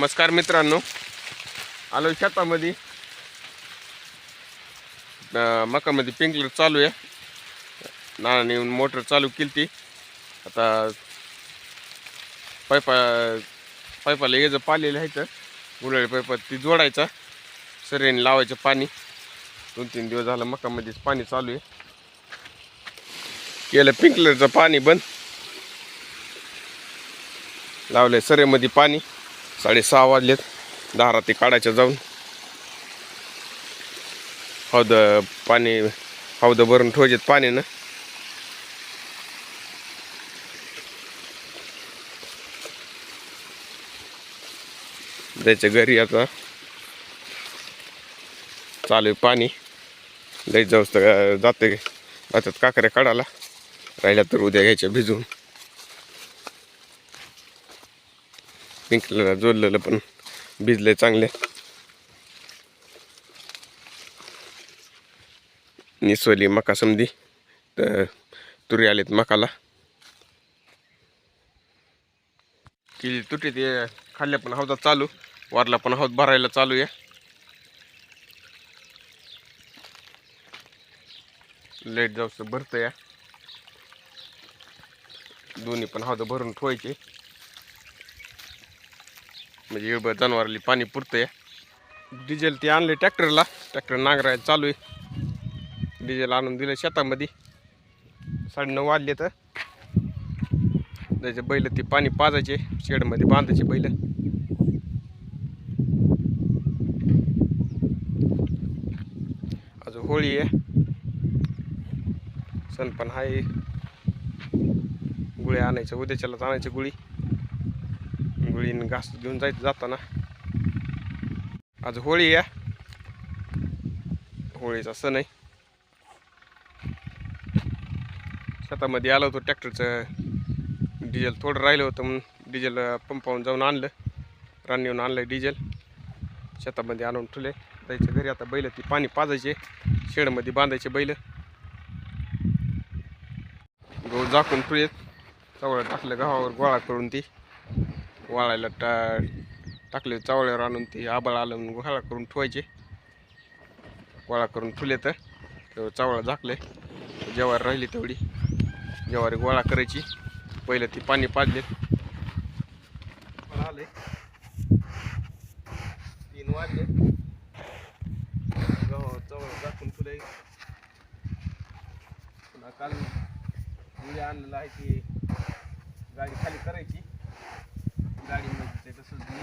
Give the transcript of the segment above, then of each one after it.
नमस्कार मित्रांनो. आलो शेतामध्ये मकामध्ये पिंकलर चालू आहे. नाना येऊन मोटर चालू केली ती आता पायपा पायपाला ये जर पालेलं आहे तर गुलाळी पायपात ती जोडायचा. सरेने लावायचं पाणी. दोन तीन दिवस झालं मकामध्येच पाणी चालू आहे. केलं पिंकलरचं पाणी बंद. लावलं सरेमध्ये पाणी. साडेसहा वाजलेत. दारा ते काढायच्या जाऊन. हौद पाणी हौद भरून ठेवायचे पाण्यानं. द्यायच्या घरी आता चालू आहे पाणी. लई जाऊस तर जाते. जातात काकऱ्या काढायला. राहिल्या तर उद्या घ्यायच्या भिजून पिंकलेला जोडलेलं पण भिजले चांगले. निसवली मका समधी. तर तुरी आलेत मकाला. किली तुटी ते खाल्ल्या पण हौदा चालू. वरला पण हौद भरायला चालू या लेट जाऊस भरतं या दोन्ही पण हौदा भरून ठेवायचे. म्हणजे इळबं जनावरली पाणी पुरतंय. डिझेल ते आणले ट्रॅक्टरला. ट्रॅक्टर नांगरायला चालू आहे. डिझेल आणून दिलं शेतामध्ये. साडेनऊ वाजले तर. त्याचे बैल ते पाणी पाजायचे. शेडमध्ये बांधायचे बैल. अजून होळी आहे. सण पण आहे. गुळे आणायचं उद्याच्यालाच आणायची गुळी. गुळीने घास घेऊन जायचं जाताना. आज होळी या होळीचा सण आहे. शेतामध्ये आलं होतं ट्रॅक्टरचं. डिझेल थोडं राहिलं होतं म्हणून डिझेल पंपावून जाऊन आणलं. रान येऊन आणलं डिझेल. शेतामध्ये आणून ठेवले जायचं घरी आता बैल ती पाणी पाजायचे. शेडमध्ये बांधायचे बैल. गहू झाकून ठेवलेत. चवळ टाकलं गव्हावर गोळा करून ती. वाळायला टा टाकले चावळ्यावर आणून ते आबाळ आलं म्हणून गोळा करून ठेवायचे. गोळा करून ठेवले तर तेव्हा चावळं झाकले. जेवारी राहिली तेवढी. जेवारी गोळा करायची. पहिलं ती पाणी पाजले. आले. तीन वाजले. गव्हा झाकून ठेवले. पुन्हा काल मुली आणलेलं आहे ती गाडी खाली करायची. गाडीमध्ये ते तसंच मी.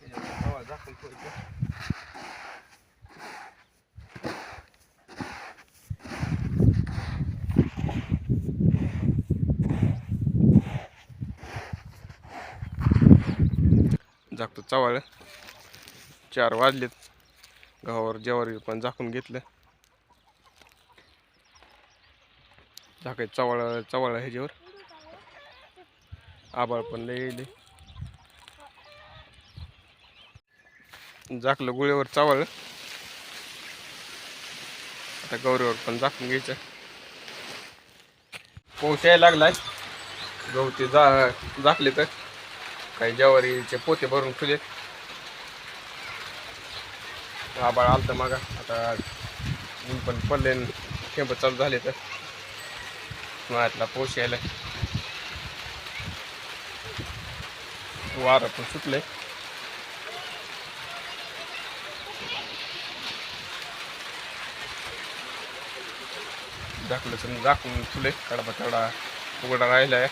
त्याच्यावर हवा झाकून ठेवायचं झाकतो चवाळ चार वाजलेत. गव्हावर जेवारी पण झाकून घेतलं. झाकाय चवाळ चवाळ ह्याच्यावर. आबाळ पण लय झाकलं गुळेवर चावळ आता गौरीवर पण झाकून घ्यायचं. पाऊस यायला लागलाय. गहू ते जा झाकले तर. काही ज्वारीचे पोते भरून ठेवले. आबाळ आलतं मागा. आता ऊन पण पडले थेंब चालू झाले तर. उन्हाळ्यातला पाऊस यायला वारं पण सुटलंय. दाखवलं तर फुले ठेवले कडबा उघडा राहिला आहे